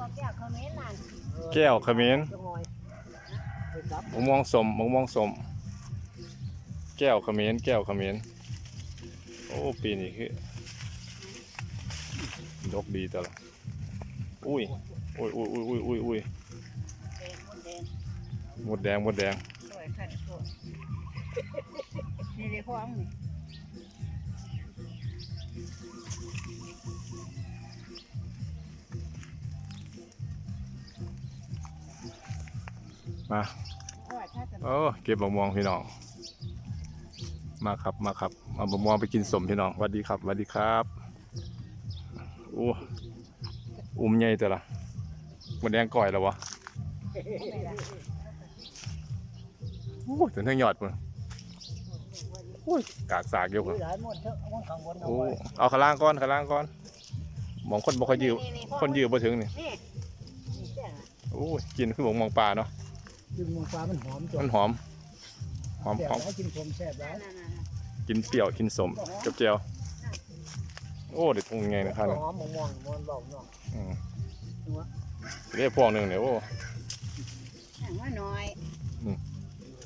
ก็แก้วเขาเม้นนั่นแก้วเขมิ้นจังหน่อยไปจับมะม่วงสมมะม่วงสม แก้วเขมิ้นแก้วเขมิ้นโอ้ปีนี้คือดกดีแต่ละอุ้ยอุ้ยอุ้ยอุ้ยอุ้ยอุ้ยอุ้ยแดงมดแดงหมดแดงหมดแดงสวยขันโคตรนี่ได้ห้อง มาว่าถ้าจะโอ้เก็บมะม่วงพี่น้อง มาครับมาครับเอามะม่วงไปกินสมพี่น้องสวัสดีครับสวัสดีครับโอ้อุ้มใหญ่แต่ละหมดแดงก่อยแล้ววะโอ้ถึงทั้งยอดพุ่นโอ้ยกากสากอยู่พุ่นหลายหมดเถอะเอาข้างบนเอาโอ้ไว้เอาข้างล่างก่อนข้างล่างก่อนมองคนบ่ค่อยยืดคนยืดบ่ถึงนี่นี่นี่แจ้งโอ้ยกินคือหมองมองปลาเนาะ กินหมูปลามันหอมจ้ะมันหอม หอมแซ่บหอมแล้วกินผมแซ่บแล้วนั่นนั่นกินเปรี้ยวกินสมกับเจียว โอ้เด็ดทงไงนะครับหอมม่วงๆม่วงบอกเนาะอืมเรียกพวกหนึ่งเนี่ยโอ้นั่นว่าน้อยอืม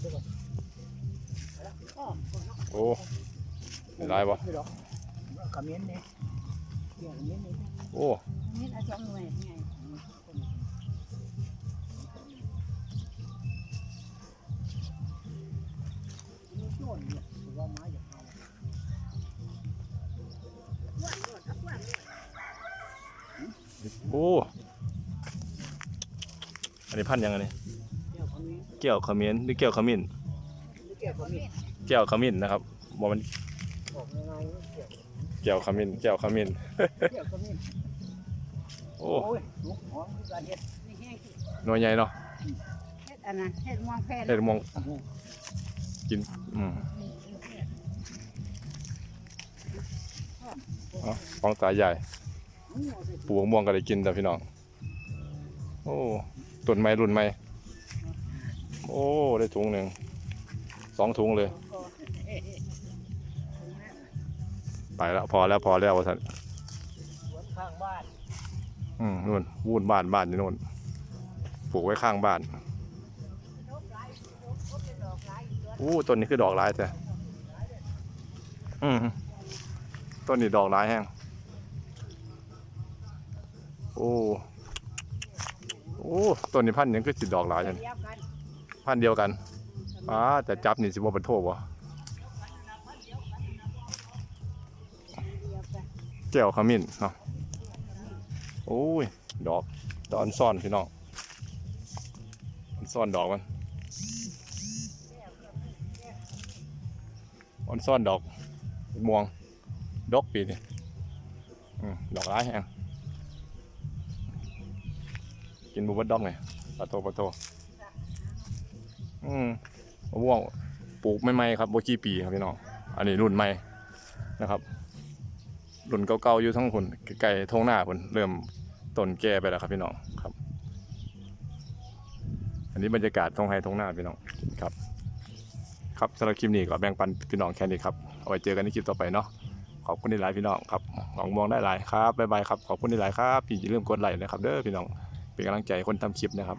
ก็โอ้ได้ไรวะไม่หรอกขมิ้นนี่เกี่ยวขมิ้นนี่โอ้นี่เอาสองหน่วยไง มีส่วนเนี่ยหรือว่าไม้อย่างเอาโอ้ อันนี้พันธุ์ยังไงนี่เกี่ยวขมิ้นเกี่ยวขมิ้นหรือเกี่ยวขมิ้น หรือเกี่ยวขมิ้นเกี่ยวขมิ้นนะครับบอกมันบอกยังไงเกี่ยวเกี่ยวขมิ้นเกี่ยวขมิ้น เกี่ยวขมิ้นโอ้โอ้ยลูกหอมคือการเฮ็ดนี่แห้งหน่วยใหญ่เนาะเฮ็ดอันนั้นเฮ็ดม่วงแพนเห็ดมอง กินอืมเอาของตาใหญ่ ปลูกม่วงก็ได้กินแต่พี่น้อง โอ้ต้นไม้รุ่นใหม่ โอ้ ได้ถุงหนึ่ง สองถุงเลย ไปแล้วพอแล้วพอแล้วท่านสวนข้างบ้าน อืมนู่น วุ่นบ้านบ้านอยู่นู่น ปลูกไว้ข้างบ้าน อู้ต้นนี้คือดอกร้ายแต่อืมต้นนี้ดอกร้ายแห้งโอ้โอ้ต้นนี้พันธุ์ยังคือสิดอกร้ายจังเดียวกันพันธุ์เดียวกันอ้าแต่จับนี่สิบ่เป็นโทษวะแก้วขมิ้นเนาะโอ้ย ดอกดอกอันซ่อนพี่น้องซ่อนดอกมัน ออนซ่อนดอกม่วง ดอกปีนี่อดอกร้ายแฮงกินบุบดดอกไงปลาโตปลาโตอืมมะม่วงปลูกใหม่ๆครับโบกี้ปีครับพี่น้องอันนี้รุ่นใหม่นะครับ รุ่นเก่าๆอยู่ทั้งคนไก่ทงหน้าคนเริ่มต้นแก่ไปแล้วครับพี่น้องครับ อันนี้บรรยากาศทงไฮทงหน้าพี่น้องครับ ครับสำหรับคลิปนี้ก็แบ่งปันพี่น้องแค่นี้ครับเอาไว้เจอกันในคลิปต่อไปเนาะขอบคุณที่หลายพี่น้องครับหวังมองได้หลายครับบ๊ายบายครับขอบคุณที่หลายครับพี่อย่าลืมกดไลค์นะครับเด้อพี่น้องเป็นกำลังใจคนทำคลิปนะครับ